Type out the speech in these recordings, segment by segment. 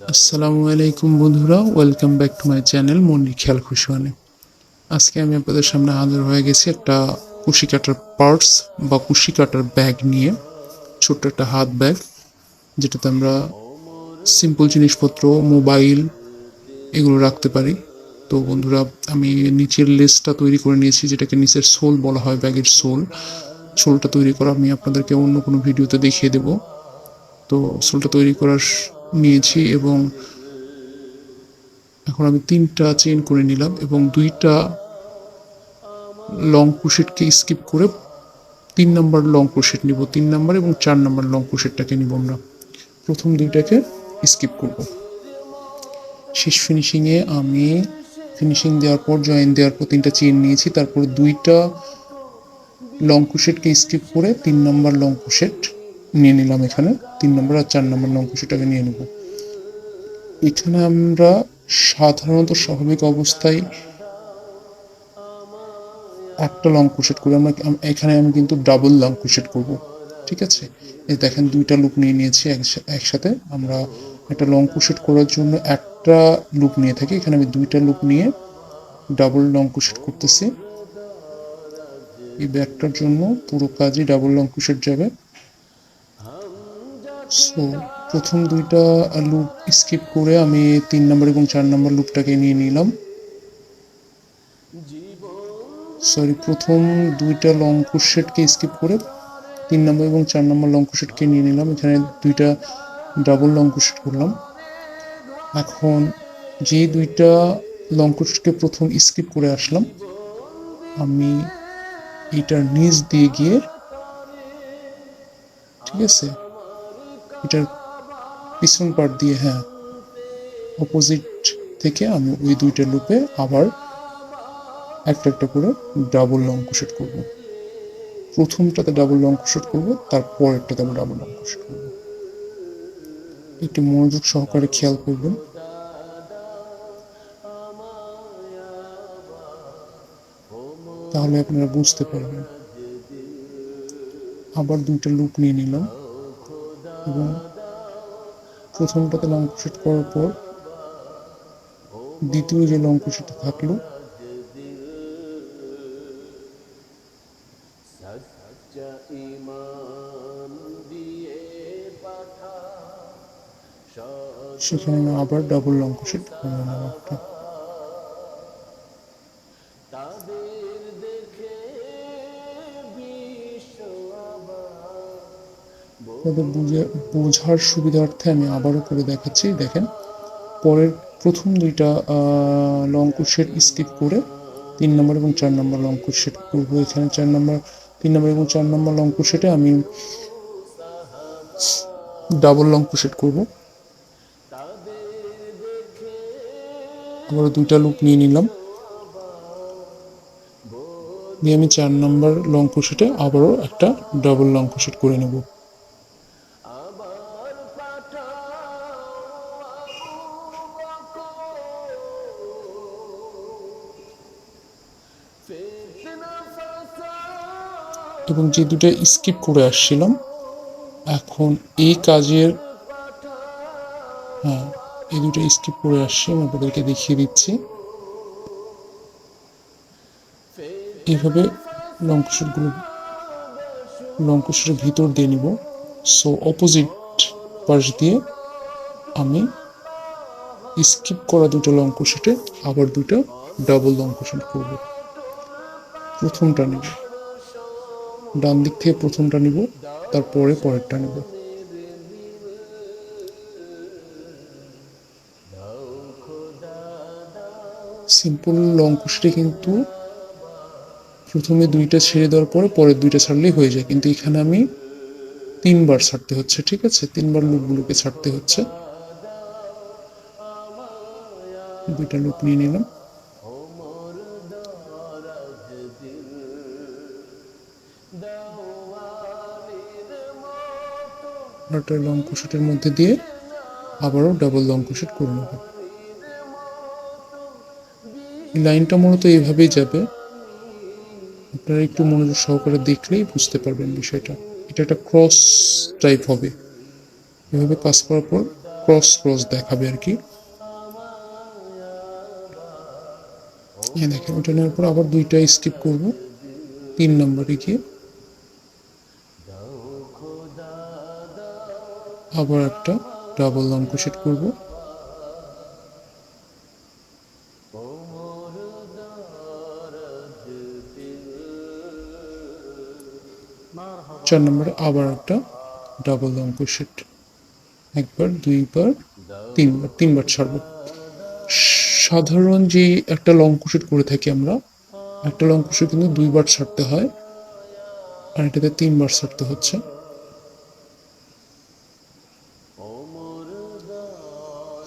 আসসালামু আলাইকুম বন্ধুরা welcome back to my channel Mondi খেয়াল খুশিওয়ানে আজকে আমি আপনাদের সামনে হাজির হয়ে গেছি একটা কুশি কাটার পার্টস বা কুশি কাটার ব্যাগ নিয়ে, ছোট্ট একটা হাত ব্যাগ যেটাতে আমরা সিম্পল জিনিসপত্র মোবাইল এগুলো রাখতে পারি। তো বন্ধুরা, আমি নিচের লেসটা তৈরি করে নিয়েছি, যেটাকে নিচের সোল বলা হয় ব্যাগের সোল। সোলটা তৈরি করা আমি আপনাদেরকে অন্য কোনো ভিডিওতে দেখিয়ে দেবো। তো সোলটা তৈরি করার নিয়েছি এবং এখন আমি তিনটা চেন করে নিলাম এবং দুইটা লং ক্রোশেটকে স্কিপ করে তিন নাম্বার লং ক্রোশেট নিব তিন নাম্বার এবং চার নাম্বার লং ক্রোশেটটাকে নিব আমরা। প্রথম দুইটাকে স্কিপ করব। শেষ ফিনিশিংয়ে আমি ফিনিশিং দেওয়ার পর, জয়েন দেওয়ার পর তিনটা চেন নিয়েছি, তারপর দুইটা লং ক্রোশেটকে স্কিপ করে তিন নাম্বার লং ক্রোশেট নিয়ে নিলাম এখানে। তিন নম্বর আর চার নম্বর লং ক্রোশেটটাকে নিয়ে নেব। এখানে আমরা সাধারণত স্বাভাবিক অবস্থায় একটা লং ক্রোশেট করি আমরা এখানে আমি কিন্তু ডাবল লং ক্রোশেট করব। ঠিক আছে? এই দেখেন দুইটা লুপ নিয়ে নিয়েছি একসা- একসাথে। আমরা একটা লং ক্রোশেট করার জন্য একটা লুপ নিয়ে থাকি। এখানে আমি দুইটা লুপ নিয়ে ডাবল লং ক্রোশেট করতেছি। এই ব্যাগটার জন্য পুরো কাজই ডাবল লং ক্রোশেট যাবে। সো প্রথম দুইটা লুপ স্কিপ করে আমি তিন নম্বর এবং চার নম্বর লুপটাকে নিয়ে নিলাম। সরি প্রথম দুইটা লং ক্রোশেটকে স্কিপ করে তিন নম্বর এবং চার নম্বর লং ক্রোশেটকে নিয়ে নিলাম। এখানে দুইটা ডাবল লং ক্রোশেট করলাম। এখন যে দুইটা লং ক্রোশেটকে প্রথম স্কিপ করে আসলাম, আমি এটার নিচ দিয়ে গিয়ে, ঠিক আছে? এটার পিছন পার্ট দিয়ে হ্যাঁ অপোজিট থেকে আমি ওই দুইটা লুপে আবার একটা একটা করে ডাবল লং ক্রোশেট করব। প্রথমটাতে ডাবল লং ক্রোশেট করব, তারপরেরটাতে আমি ডাবল লং ক্রোশেট করব। একটু মনোযোগ সহকারে খেয়াল করবেন। তাহলে আপনারা বুঝতে পারবেন। আবার দুইটা লুপ নিয়ে নিলাম। এবং প্রথমটাতে লং ক্রোশেট করার পর দ্বিতীয় যে লং ক্রোশেটটা থাকল, সেখানে আবার ডাবল লং ক্রোশেট করে নিলাম একটা তাদের বুঝে বোঝার সুবিধার্থে আমি আবারও করে দেখাচ্ছি, দেখেন। পরের প্রথম দুইটা লং স্কিপ করে তিন নম্বর এবং চার নম্বর লং কুশেট করব এখানে চার নম্বর, তিন নম্বর এবং চার নম্বর লং আমি ডাবল লং কুশেট করব। আবারও দুইটা লুপ নিয়ে নিলাম। নিয়ে আমি চার নম্বর লং কুশেটে আবারও একটা ডাবল লং কুশেট করে নেব। এবং যে দুটো স্কিপ করে আসছিলাম, এখন এই কাজের হ্যাঁ এই দুটো স্কিপ করে আসছি, আমি আপনাদেরকে দেখিয়ে দিচ্ছি। এইভাবে লঙ্কুশেরগুলো লঙ্কুশের ভিতর দিয়ে নিব। সো অপোজিট পাশ দিয়ে আমি স্কিপ করা দুটো লঙ্কুশেটে আবার দুটো ডাবল লঙ্কুশেট করব। প্রথমটা নিব। ডান দিক থেকে প্রথমটা নিব, তারপরে পরেরটা নিব। সিম্পল লং কিন্তু প্রথমে দুইটা ছেড়ে দেওয়ার পরে পরের দুইটা ছাড়লেই হয়ে যায়। কিন্তু এখানে আমি তিনবার ছাড়তে হচ্ছে, ঠিক আছে? তিনবার লুপগুলোকে ছাড়তে হচ্ছে। দুইটা লুপ নিয়ে নিলাম। একটা লং কুশিটের মধ্যে দিয়ে আবারও ডাবল লং কুশিট করে নেব। লাইনটা মূলত এইভাবেই যাবে। আপনারা একটু মনোযোগ সহকারে দেখলেই বুঝতে পারবেন বিষয়টা। এটা একটা ক্রস টাইপ হবে। এভাবে কাজ করার পর ক্রস ক্রস দেখাবে আর কি। দেখেন, ওটা নেওয়ার পর আবার দুইটা স্কিপ করব। তিন নম্বরে গিয়ে। আবার একটা ডাবল লং ক্রোশেট করব। চার নম্বরে আবার একটা ডাবল লং ক্রোশেট একবার, দুইবার, তিনবার তিনবার ছাড়বো। সাধারণ যে একটা লং ক্রোশেট করে থাকি আমরা, একটা লং ক্রোশেট কিন্তু দুইবার ছাড়তে হয়, আর এটাতে তিনবার ছাড়তে হচ্ছে।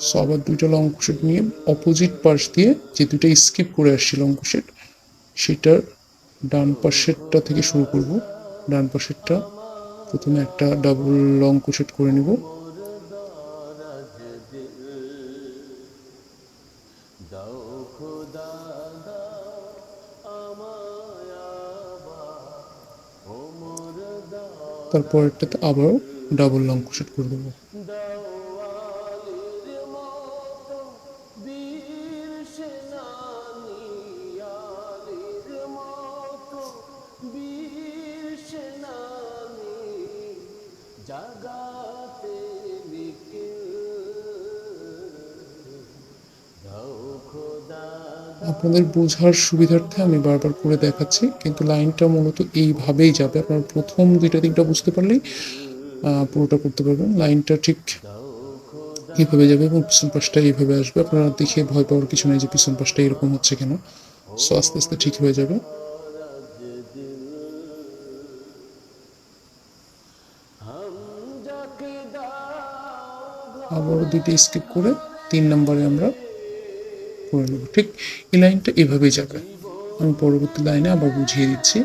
সো আবার দুইটা লং ক্রোশেট নিয়ে অপোজিট পাশ দিয়ে যে দুইটা স্কিপ করে আসছি লং ক্রোশেট সেটার ডান পাশেরটা থেকে শুরু করব। ডান পাশেরটা প্রথমে একটা ডাবল লং ক্রোশেট করে নিব। তারপরেরটাতে আবারও ডাবল লং ক্রোশেট করে দেবো। আপনাদের বোঝার সুবিধার্থে আমি বারবার করে দেখাচ্ছি, কিন্তু লাইনটা মূলত এইভাবেই যাবে। আপনারা প্রথম দুইটা তিনটা বুঝতে পারলেই পুরোটা করতে পারবেন। লাইনটা ঠিক এইভাবে যাবে এবং পিছন পাশটা এইভাবে আসবে। আপনারা দেখে ভয় পাওয়ার কিছু নেই যে পিছন পাশটা এরকম হচ্ছে কেন। সো আস্তে আস্তে ঠিক হয়ে যাবে। আবারও দুইটা স্কিপ করে তিন নম্বরে আমরা করে নেব। ঠিক এই লাইনটা এভাবেই যাবে। আমি পরবর্তী লাইনে আবার বুঝিয়ে দিচ্ছি।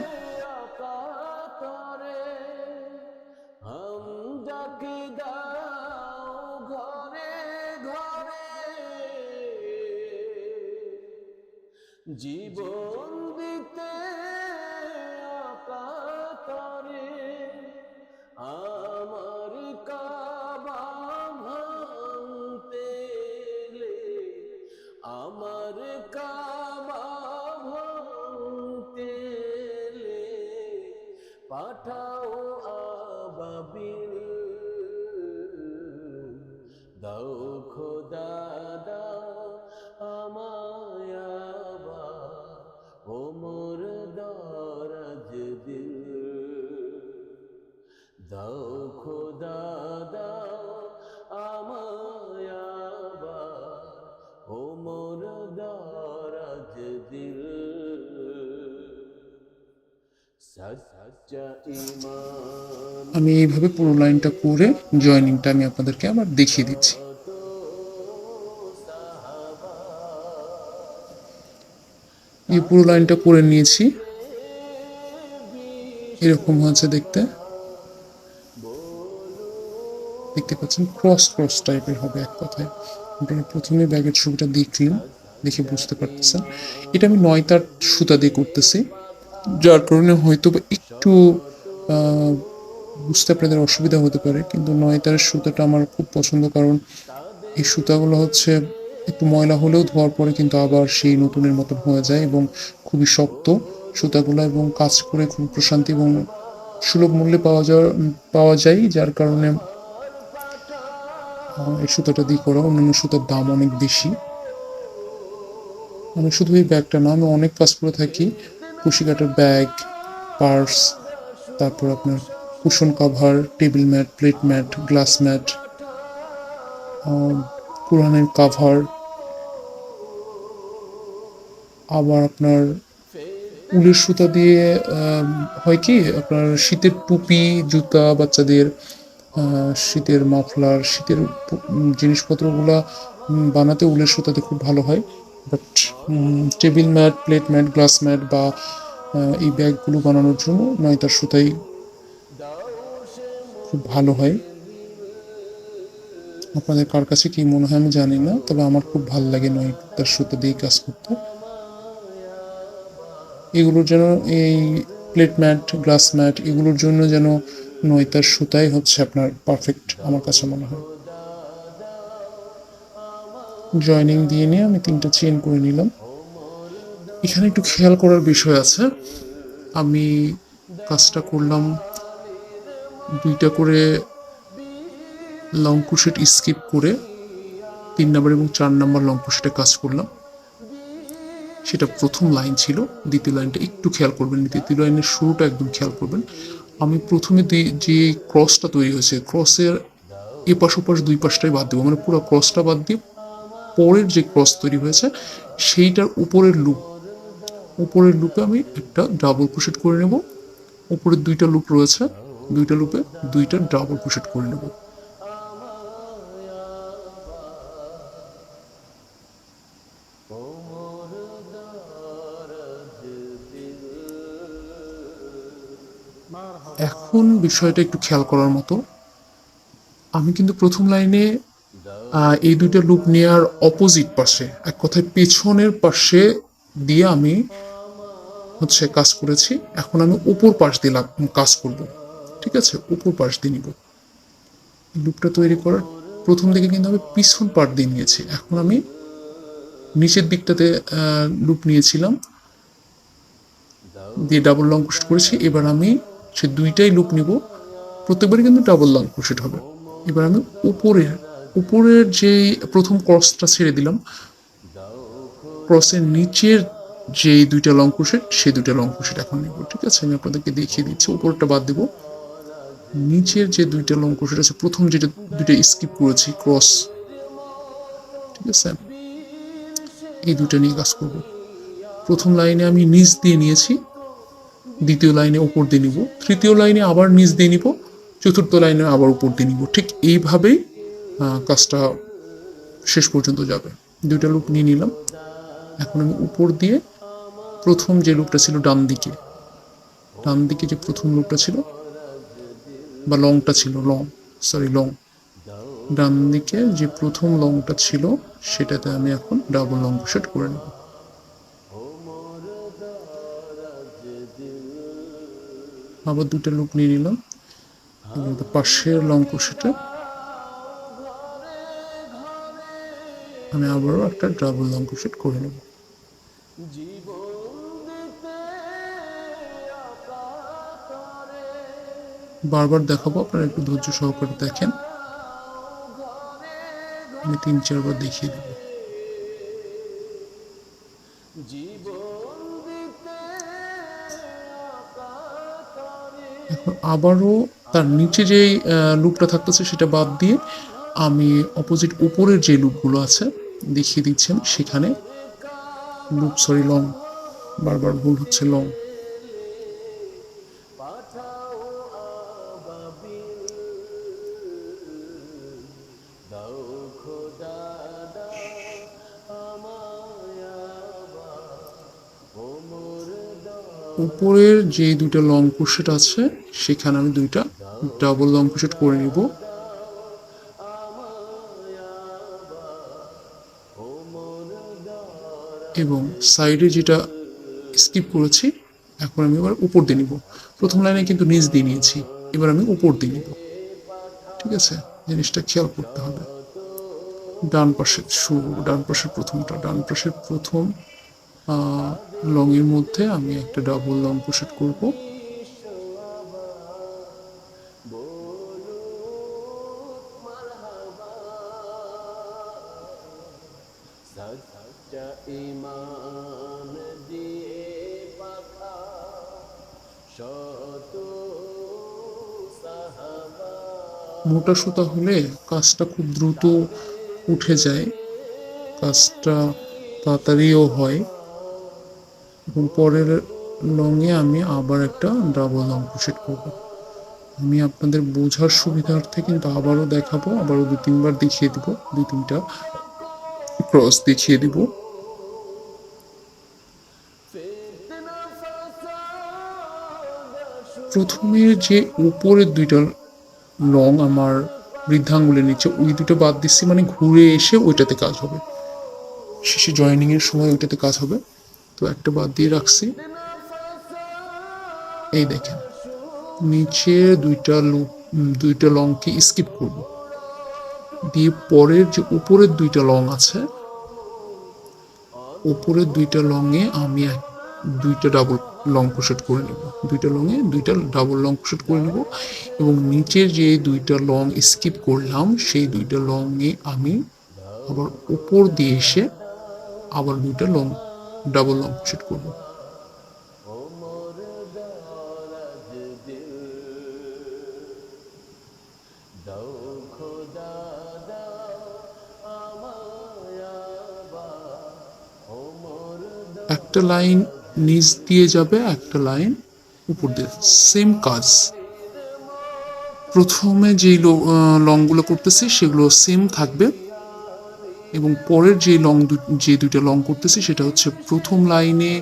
কথা আমি এইভাবে পুরো লাইনটা করে জয়েনিংটা আমি আপনাদেরকে আবার দেখিয়ে দিচ্ছি। এই পুরো লাইনটা করে নিয়েছি। এরকম হয়েছে দেখতে। দেখতে পাচ্ছেন ক্রস ক্রস টাইপের হবে এক কথায়। আপনারা প্রথমে ব্যাগের ছবিটা দেখলেন, দেখে বুঝতে পারতেছেন। এটা আমি নয় তার সুতা দিয়ে করতেছি। যার কারণে হয়তো একটু বুঝতে আপনাদের অসুবিধা হতে পারে, কিন্তু নয় তারের সুতাটা আমার খুব পছন্দ, কারণ এই সুতাগুলো হচ্ছে একটু ময়লা হলেও ধোয়ার পরে কিন্তু আবার সেই নতুনের মতন হয়ে যায় এবং খুবই শক্ত সুতাগুলো এবং কাজ করে খুব প্রশান্তি এবং সুলভ মূল্যে পাওয়া যাওয়া পাওয়া যায়, যার কারণে এই সুতাটা দিয়ে করা অন্যান্য সুতার দাম অনেক বেশি। আমি শুধু এই ব্যাগটা না, আমি অনেক কাজ করে থাকি। কুশি ব্যাগ, পার্স, তারপর আপনার cushion cover, table mat, plate mat, glass mat কোরআনের কাভার, আবার আপনার উলের সুতা দিয়ে হয় কি, আপনার শীতের টুপি, জুতা বাচ্চাদের শীতের মাফলার, শীতের জিনিসপত্রগুলা বানাতে উলের সুতাতে খুব ভালো হয়। But table mat plate mat glass mat বা এই ব্যাগগুলো বানানোর জন্য নয়তার সুতাই খুব ভালো হয়। আপনাদের কার কাছে কি মনে হয় আমি জানি না, তবে আমার খুব ভালো লাগে নয়তার সুতা দিয়ে কাজ করতে। এগুলোর যেন এই প্লেট ম্যাট গ্লাস ম্যাট এগুলোর জন্য যেন নয়তার সুতাই হচ্ছে আপনার পারফেক্ট আমার কাছে মনে হয়। জয়েনিং দিয়ে নিয়ে আমি তিনটা চেন করে নিলাম। এখানে একটু খেয়াল করার বিষয় আছে। আমি কাজটা করলাম দুইটা করে লং কুশেট স্কিপ করে তিন নাম্বার এবং চার নাম্বার লং কুশেটে কাজ করলাম। সেটা প্রথম লাইন ছিল, দ্বিতীয় লাইনটা একটু খেয়াল করবেন, দ্বিতীয় লাইনের শুরুটা একদম খেয়াল করবেন। আমি প্রথমে যে ক্রসটা তৈরি হয়েছে ক্রসের এপাশ ওপাশ দুই পাশটাই বাদ দেবো মানে পুরো ক্রসটা বাদ দিয়ে পরের যে ক্রস তৈরি হয়েছে, সেইটার উপরের লুপ উপরের লুপে আমি একটা ডাবল ক্রোশেট করে নেব। উপরের দুইটা লুপ রয়েছে, দুইটা লুপে দুইটা ডাবল ক্রোশেট করে নেব। এখন বিষয়টা একটু খেয়াল করার মতো। আমি কিন্তু প্রথম লাইনে এই দুইটা লুপ নেওয়ার অপোজিট পাশে, এক কথায় পেছনের পাশে দিয়ে আমি হচ্ছে কাজ করেছি। এখন আমি উপর পাশ দিয়ে লাগ- কাজ করব। ঠিক আছে? উপর পাশ দিয়ে নিব। লুপটা তৈরি করার প্রথম দিকে কিন্তু আমি পিছন পাট দিয়ে নিয়েছি। এখন আমি নিচের দিকটাতে লুপ নিয়েছিলাম। দিয়ে ডাবল লং ক্রোশেট করেছি। এবার আমি সে দুইটাই লুপ নিব। প্রত্যেকবারই কিন্তু ডাবল লং ক্রোশেট হবে। এবার আমি উপরের উপরের যে প্রথম ক্রসটা ছেড়ে দিলাম ক্রসের নিচের যে দুইটা লং ক্রোশেট সেই দুইটা লং ক্রোশেট এখন নিব, ঠিক আছে? আমি আপনাদেরকে দেখিয়ে দিচ্ছি উপরটা বাদ দেব। নিচের যে দুইটা লং ক্রোশেট আছে, প্রথম যেটা দুইটা স্কিপ করেছি ক্রস ঠিক আছে? এই দুইটা নিয়ে কাজ করব। প্রথম লাইনে আমি নিচ দিয়ে নিয়েছি, দ্বিতীয় লাইনে উপর দিয়ে নিব, তৃতীয় লাইনে আবার নিচ দিয়ে নিব, চতুর্থ লাইনে আবার উপর দিয়ে নিব, ঠিক এইভাবেই কাজটা শেষ পর্যন্ত যাবে। দুইটা লুপ নিয়ে নিলাম। এখন আমি উপর দিয়ে প্রথম যে লুপটা ছিল ডান দিকে ডান দিকে যে প্রথম লুপটা ছিল, বা লংটা ছিল লং সরি লং ডান দিকে যে প্রথম লংটা ছিল, সেটাতে আমি এখন ডাবল লং সেট করে নেব। আবার দুটো লুপ নিয়ে নিলাম। পাশের লং ক্রোশেটে আমি আবারও একটা ডাবল লং ক্রোশেট করে নেব। বারবার দেখাবো, আপনারা একটু ধৈর্য সহকারে দেখেন। আমি তিন চারবার দেখিয়ে দেবো। এখন আবারও তার নিচে যে লুপটা থাকতেছে সেটা বাদ দিয়ে আমি অপোজিট উপরের যে লুপগুলো আছে দেখিয়ে দিচ্ছেন। সেখানে লুপ, সরি, লং, বারবার ভুল হচ্ছে, লং। উপরের যে দুইটা লং ক্রোশেট আছে, সেখানে আমি দুইটা ডাবল লং ক্রোশেট করে নিব। এবং সাইডে যেটা স্কিপ করেছি, এখন আমি এবার উপর দিয়ে নিব। প্রথম লাইনে কিন্তু নিচ দিয়ে নিয়েছি, এবার আমি উপর দিয়ে নিব। ঠিক আছে? জিনিসটা খেয়াল করতে হবে। ডান পাশে শুরু, ডান পাশের প্রথমটা। ডান পাশের প্রথম লংয়ের মধ্যে আমি একটা ডাবল লং পোশেট করব। ইমান দিয়ে পাখা, শত মোটা সুতা হলে কাজটা খুব দ্রুত উঠে যায়, কাজটা তাড়াতাড়িও হয়। এবং পরের লংয়ে আমি আবার একটা ডাবল লং ক্রোশেট করব। আমি আপনাদের বোঝার সুবিধার্থে কিন্তু আবারও দেখাবো, আবারও দু তিনবার দেখিয়ে দেবো দুই তিনটা ক্রস দেখিয়ে দিব। প্রথমে যে উপরের দুইটা লং আমার বৃদ্ধাঙ্গুলের নিচে, ওই দুটো বাদ দিচ্ছি মানে ঘুরে এসে ওইটাতে কাজ হবে। শেষে জয়েনিং এর সময় ওইটাতে কাজ হবে। তো একটা বাদ দিয়ে রাখছি। এই দেখেন, নিচে দুইটা লুপ দুইটা লংকে স্কিপ করব। দিয়ে পরের যে উপরের দুইটা লং আছে উপরের দুইটা লংয়ে আমি দুইটা ডাবল লং ক্রোশেট করে নেব। দুইটা লংয়ে দুইটা ডাবল লং ক্রোশেট করে নেব এবং নিচের যে দুইটা লং স্কিপ করলাম, সেই দুইটা লংয়ে আমি আবার উপর দিয়ে এসে আবার দুইটা লং ডাবল লং ক্রোশেট করব। একটা লাইন নিচ দিয়ে যাবে, একটা লাইন উপর দিয়ে। সেম কাজ। প্রথমে যেই লংগুলো করতেছি, সেগুলো সেম থাকবে। এবং পরের যে লং যে দুইটা লং করতেছি, সেটা হচ্ছে প্রথম লাইনে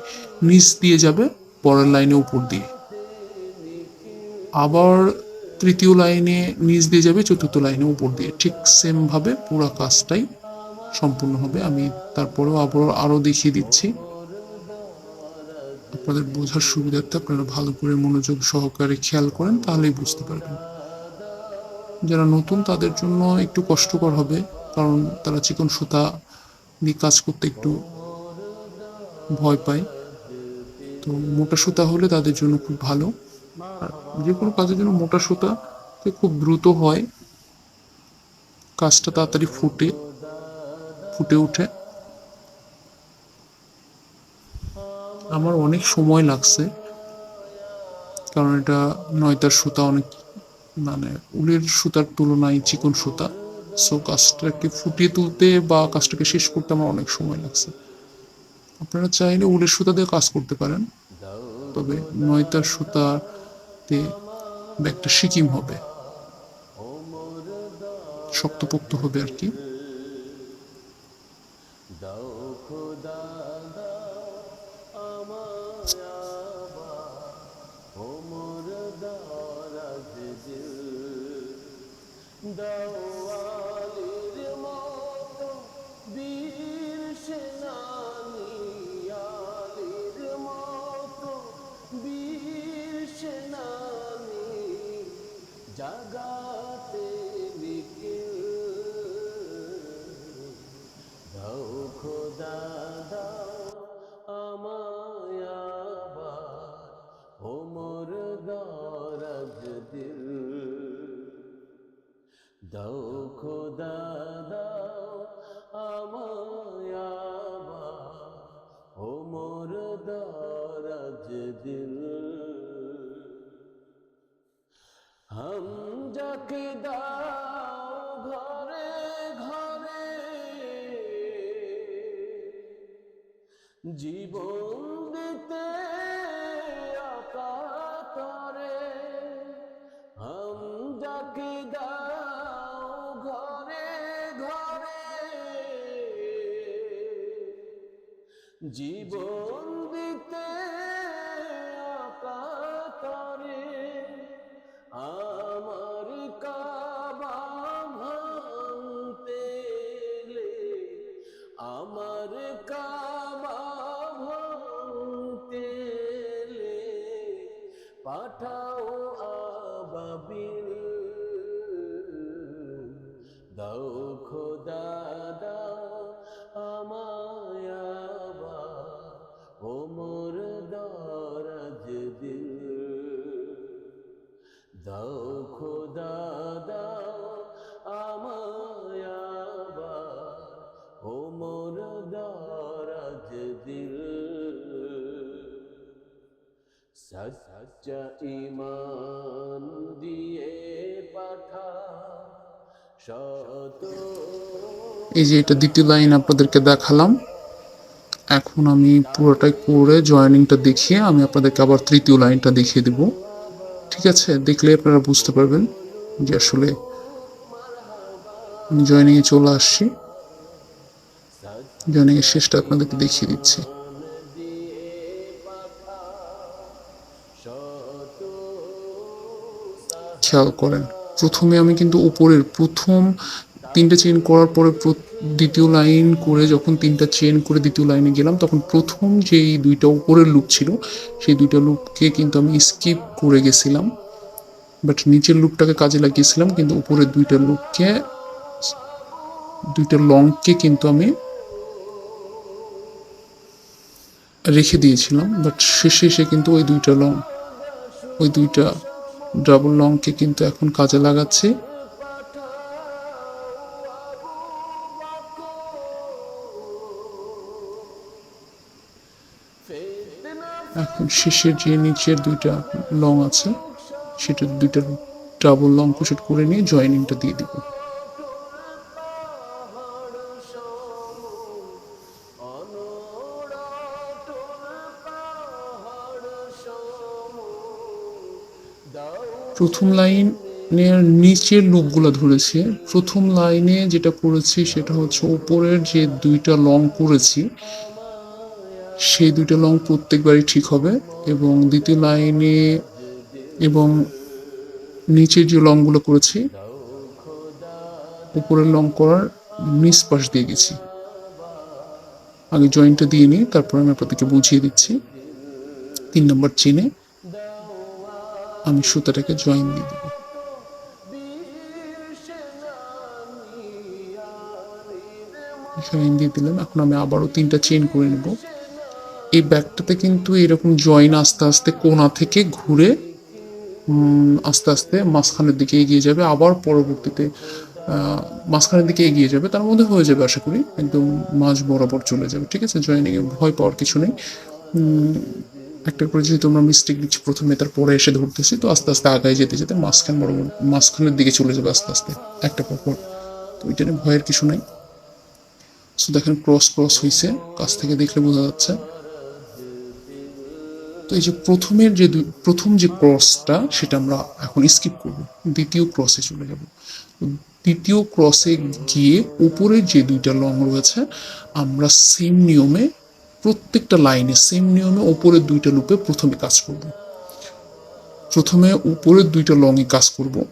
নিচ দিয়ে যাবে, পরের লাইনে উপর দিয়ে। আবার তৃতীয় লাইনে নিচ দিয়ে যাবে, চতুর্থ লাইনে উপর দিয়ে। ঠিক সেম ভাবে পুরো কাজটাই সম্পূর্ণ হবে। আমি তারপরেও আবার আরও দেখিয়ে দিচ্ছি। আপনাদের বোঝার সুবিধার্থে আপনারা ভালো করে মনোযোগ সহকারে খেয়াল করেন, তাহলেই বুঝতে পারবেন। যারা নতুন, তাদের জন্য একটু কষ্টকর হবে, কারণ তারা চিকন সুতা দিয়ে কাজ করতে একটু ভয় পায়। তো মোটা সুতা হলে তাদের জন্য খুব ভালো। আর যে কোনো কাজের জন্য মোটা সুতাতে খুব দ্রুত হয়। কাজটা তাড়াতাড়ি ফুটে ফুটে ওঠে। আমার অনেক সময় লাগছে। কারণ এটা নয়তার সুতা অনেক মানে উলের সুতার তুলনায় চিকন সুতা। সো কাজটাকে ফুটিয়ে তুলতে বা কাজটাকে শেষ করতে আমার অনেক সময় লাগছে। আপনারা চাইলে উলের সুতা দিয়ে কাজ করতে পারেন। তবে নয়তার সুতাতে ব্যাগটা সিকিম হবে। শক্তপোক্ত হবে আর কি। দাও believe, এই যে এটা দ্বিতীয় লাইন আপনাদেরকে দেখালাম। এখন আমি পুরোটাই করে জয়েনিংটা দেখিয়ে আমি আপনাদেরকে আবার তৃতীয় লাইনটা দেখিয়ে দেব। ঠিক আছে? দেখলে আপনারা বুঝতে পারবেন যে আসলে আমি জয়েনিংয়ে চলে আসছি। জয়েনিংয়ের শেষটা আপনাদেরকে দেখিয়ে দিচ্ছি। খেয়াল করেন। প্রথমে আমি কিন্তু উপরের প্রথম তিনটে চেন করার পরে দ্বিতীয় লাইন করে যখন তিনটা চেন করে দ্বিতীয় লাইনে গেলাম, তখন প্রথম যেই দুইটা উপরের লুপ ছিল, সেই দুইটা লুপকে কিন্তু আমি স্কিপ করে গেছিলাম। বাট নিচের লুপটাকে কাজে লাগিয়েছিলাম, কিন্তু উপরের দুইটা লুপকে দুইটা লংকে কিন্তু আমি রেখে দিয়েছিলাম। বাট শেষে এসে কিন্তু ওই দুইটা লং ওই দুইটা ডাবল লংকে কিন্তু এখন কাজে লাগাচ্ছি। এখন শেষের যে নিচের দুইটা লং আছে, সেটা দুইটা ডাবল লং কুশেট করে নিয়ে জয়েনিংটা দিয়ে দিব। প্রথম লাইনের নিচের লুপগুলো ধরেছি। প্রথম লাইনে যেটা করেছি সেটা হচ্ছে উপরের যে দুইটা লং করেছি সেই দুইটা লং প্রত্যেকবারই ঠিক হবে এবং দ্বিতীয় লাইনে এবং নিচের যে লংগুলো করেছি উপরের লং করার নিচ পাশ দিয়ে গেছি। আগে জয়েন্টটা দিয়ে নিই, তারপর আমি আপনাদেরকে বুঝিয়ে দিচ্ছি। তিন নম্বর চেনে আমি সুতাটাকে জয়েন দিয়ে দেবো। জয়েন দিয়ে দিলাম। এখন আমি আবারও তিনটা চেন করে নেব। এই ব্যাগটাতে কিন্তু এরকম জয়েন আস্তে আস্তে কোনা থেকে ঘুরে আস্তে আস্তে মাঝখানের দিকে এগিয়ে যাবে। আবার পরবর্তীতে মাঝখানের দিকে এগিয়ে যাবে। তার মধ্যে হয়ে যাবে, আশা করি। একদম মাঝ বরাবর চলে যাবে। ঠিক আছে? জয়েনিংয়ে ভয় পাওয়ার কিছু নেই। উম, একটা করে যেহেতু আমরা মিস্টেক দিচ্ছি প্রথমে তারপরে এসে ধরতেছি তো আস্তে আস্তে আগায় যেতে যেতে মাঝখান বরাবর মাঝখানের দিকে চলে যাবে আস্তে আস্তে একটা পর পর। তো ওইটা নিয়ে ভয়ের কিছু নাই। সো দেখেন ক্রস ক্রস হয়েছে কাছ থেকে দেখলে বোঝা যাচ্ছে। তো এই যে প্রথমের যে প্রথম যে ক্রসটা সেটা আমরা এখন স্কিপ করব। দ্বিতীয় ক্রসে চলে যাব। দ্বিতীয় ক্রসে গিয়ে উপরে যে দুইটা লং রয়েছে আমরা সেম নিয়মে প্রত্যেকটা লাইনে সেম নিয়মে উপরের দুইটা লুপে প্রথমে কাজ করব। প্রথমে উপরের দুইটা লংয়ে কাজ করব।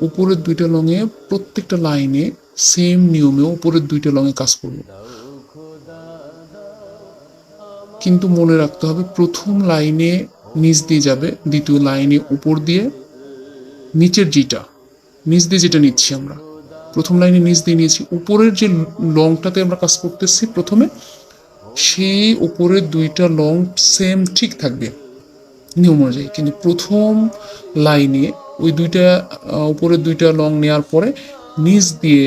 উপরের দুইটা লংয়ে প্রত্যেকটা লাইনে সেম নিয়মে উপরের দুইটা লংয়ে কাজ করব। কিন্তু মনে রাখতে হবে, প্রথম লাইনে নিচ দিয়ে যাবে, দ্বিতীয় লাইনে উপর দিয়ে, নিচের যেটা, নিচ দিয়ে যেটা নিচ্ছি আমরা। প্রথম লাইনে নিচ দিয়ে নিয়েছি। উপরের যে লংটাতে আমরা কাজ করতেছি প্রথমে, সেই উপরের দুইটা লং সেম ঠিক থাকবে নিয়ম অনুযায়ী। কিন্তু প্রথম লাইনে ওই দুইটা উপরের দুইটা লং নেওয়ার পরে নিচ দিয়ে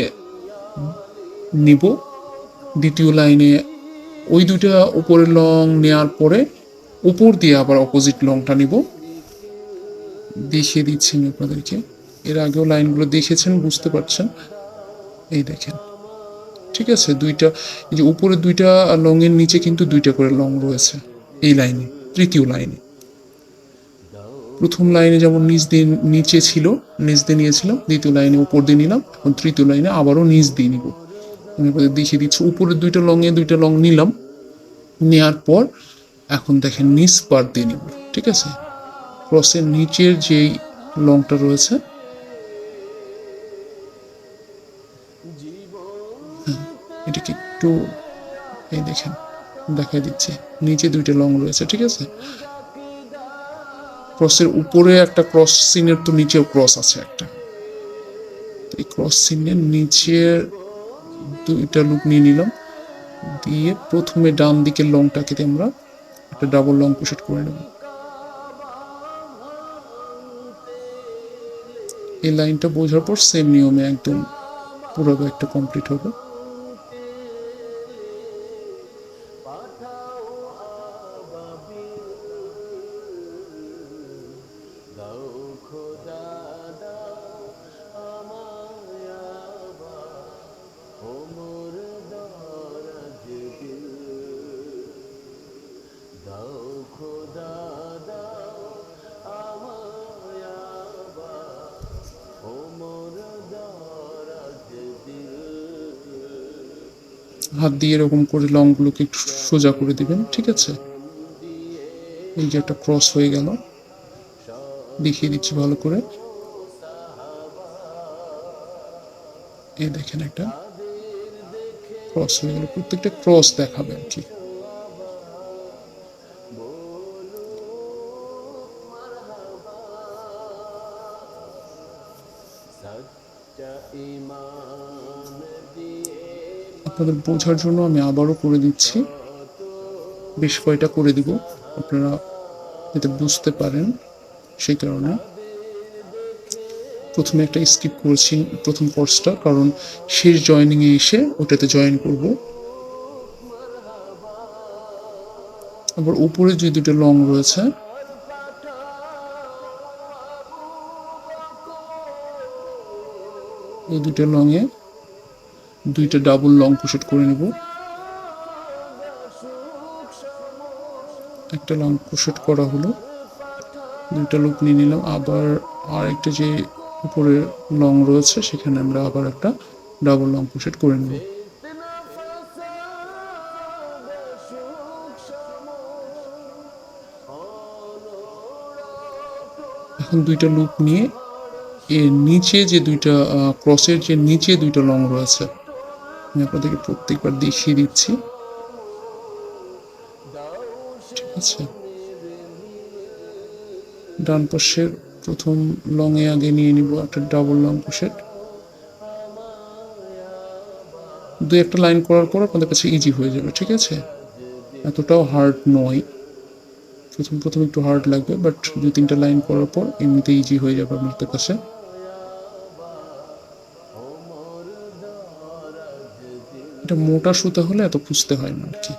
নিব। দ্বিতীয় লাইনে ওই দুইটা উপরের লং নেওয়ার পরে উপর দিয়ে আবার অপোজিট লংটা নিব। দেখিয়ে দিচ্ছি আমি আপনাদেরকে। এর আগেও লাইনগুলো দেখেছেন, বুঝতে পারছেন। এই দেখেন। ঠিক আছে, দুইটা, এই যে উপরের দুইটা লংয়ের নিচে কিন্তু দুইটা করে লং রয়েছে, এই লাইনে, তৃতীয় লাইনে। প্রথম লাইনে যেমন নিচ দিয়ে নিচে ছিল, নিচ দিয়ে নিয়েছিলাম, দ্বিতীয় লাইনে উপর দিয়ে নিলাম, এখন তৃতীয় লাইনে আবারও নিচ দিয়ে নিব। আমি আপনাদের দেখিয়ে দিচ্ছি উপরের দুইটা লংয়ে দুইটা লং নিলাম নেওয়ার পর এখন দেখেন নিচ পার দিয়ে নিব, ঠিক আছে? ক্রসের নিচের যেই লংটা রয়েছে একটু এই দেখেন, দেখাই দিচ্ছি। নিচে দুইটা লং রয়েছে, ঠিক আছে? ক্রসের উপরে একটা ক্রস সিনের তো নিচেও ক্রস আছে একটা। এই ক্রস সিনের নিচের দুইটা লুক নিয়ে নিলাম। দিয়ে প্রথমে ডান দিকের লংটাকে আমরা একটা ডাবল লং পুশেট করে নেব। এই লাইনটা বোঝার পর সেম নিয়মে একদম পুরো একটা কমপ্লিট হবে। হাত দিয়ে এরকম করে লংগুলোকে একটু সোজা করে দিবেন, ঠিক আছে? এই যে একটা ক্রস হয়ে গেল। দেখিয়ে দিচ্ছি ভালো করে। এই দেখেন একটা ক্রস হয়ে গেল। প্রত্যেকটা ক্রস দেখাবে আর কি আপনাদের বোঝার জন্য আমি আবারও করে দিচ্ছি। বেশ কয়টা করে দিব। আপনারা যাতে বুঝতে পারেন সেই কারণে। প্রথমে একটা স্কিপ করেছি প্রথম কোর্সটা কারণ শেষ জয়েনিংয়ে এসে ওটাতে জয়েন করব। আবার উপরে যে দুটো লং রয়েছে, এই দুটো লংয়ে দুইটা ডাবল লং কুশেট করে নেব। একটা লং কুশেট করা হলো। দুইটা লুপ নিয়ে নিলাম। আবার আর একটা যে উপরে লং রয়েছে, সেখানে আমরা আবার একটা ডাবল লং কুশেট করে নেব। এখন দুইটা লুপ নিয়ে এর নিচে যে দুইটা ক্রসের যে নিচে দুইটা লং রয়েছে আমি আপনাদেরকে প্রত্যেকবার দেখিয়ে দিচ্ছি? ঠিক আছে। ডান পাশের প্রথম লং এ আগে নিয়ে নিব একটা ডাবল লং কুশেট দুই একটা লাইন করার পর আপনাদের কাছে ইজি হয়ে যাবে, ঠিক আছে? এতটাও হার্ড নয়। প্রথম প্রথম একটু হার্ড লাগবে বাট দু তিনটা লাইন করার পর এমনিতে ইজি হয়ে যাবে আপনাদের কাছে। এটা মোটা সুতা হলে এত খুঁজতে হয় না আর কি।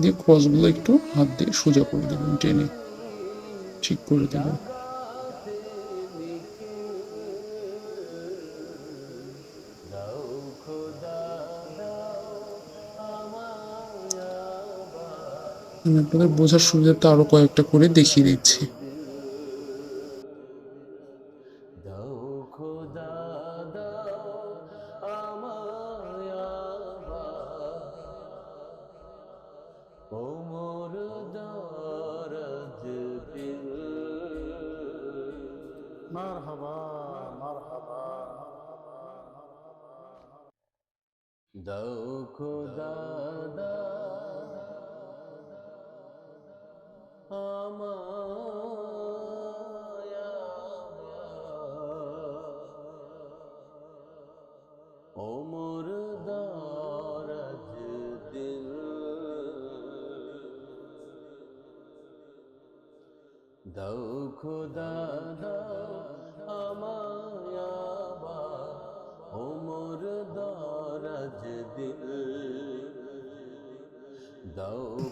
দিয়ে ক্রসগুলো একটু হাত দিয়ে সোজা করে দেবেন, টেনে ঠিক করে দেবেন। আপনাদের বোঝার সুবিধার্থে আরও কয়েকটা করে দেখিয়ে দিচ্ছি।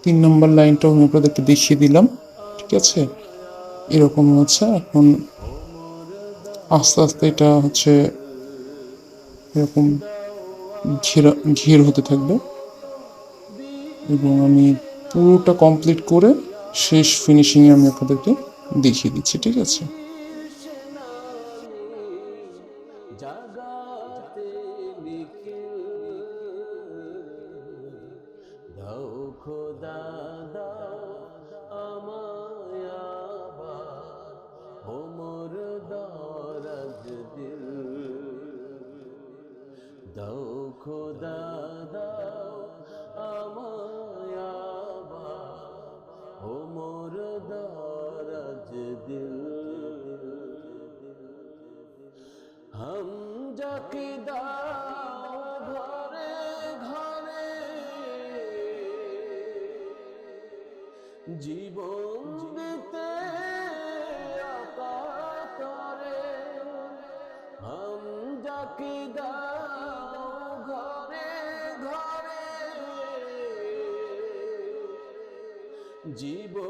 তিন নম্বর লাইনটাও আমি আপনাদেরকে দেখিয়ে দিলাম, ঠিক আছে? এরকম হচ্ছে, এখন আস্তে আস্তে এটা হচ্ছে এরকম ঘেরা, ঘের হতে থাকবে। এবং আমি পুরোটা কমপ্লিট করে শেষ ফিনিশিংয়ে আমি আপনাদেরকে দেখিয়ে দিচ্ছি, ঠিক আছে? জীবন দিতে অকাতরে हम যাকে দাও ঘরে ঘরে। জীবন